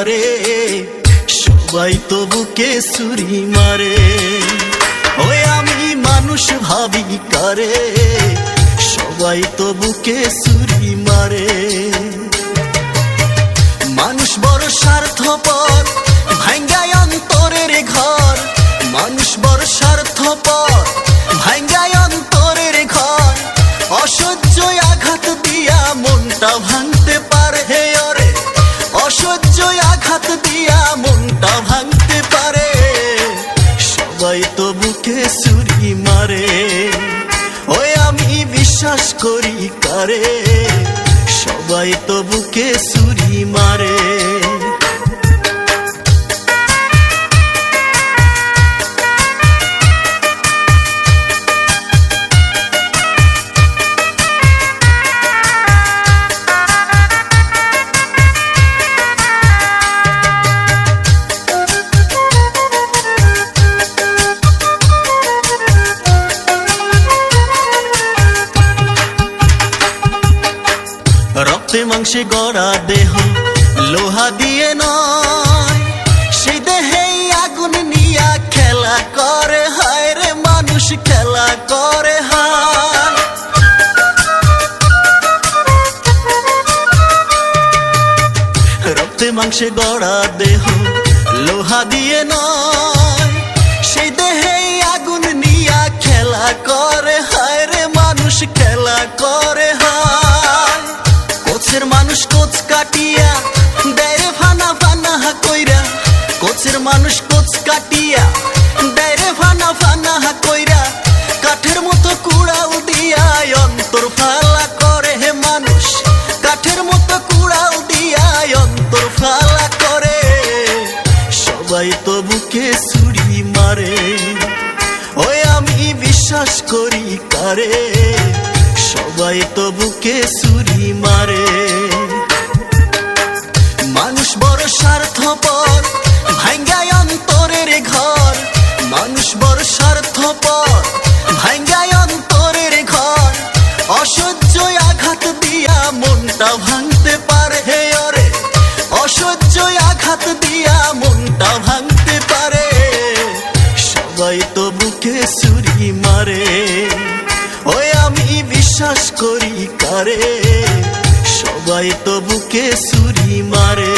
তারে সবাই তো বুকে সুরি মারে। ওই আমি মানুষ ভাবি কারে, সবাই তো বুকে সুরি মারে। মানুষ বড় স্বার্থপর, ভাঙ্গায় অন্তরের ঘর। মানুষ বড় স্বার্থপর, ভাঙ্গায় অন্তরের ঘর। অসহ্য আঘাত দিয়া মনটা ভাঙ্গ বিশ্বাস করি কারে? সবাই তো বুকে সুরি মারে। রক্তে মাংসে গড়া দেহ। লোহা দিয়ে নয়, সেই দেহেই আগুন নিয়া খেলা করে। হায় রে মানুষ, খেলা করে রক্তে মাংসে গড়া দেহ, লোহা দিয়ে নয়, সেই দেহেই আগুন নিয়া খেলা করে। হায় রে মানুষ, খেলা সবাই তো বুকে ছুরি মারে। ওই আমি বিশ্বাস করি কারে। সবাই তো বুকে ছুরি মারে। মানুষ বড় স্বার্থপর ভাঙ্গায় অন্তরের ঘর। মানুষ বড় স্বার্থপর ভাঙ্গায় অন্তরের ঘর। অসহ্য আঘাত দিয়া মনটা ভাঙতে বিশ্বাস করি কারে? সবাই তো বুকে সুরি মারে।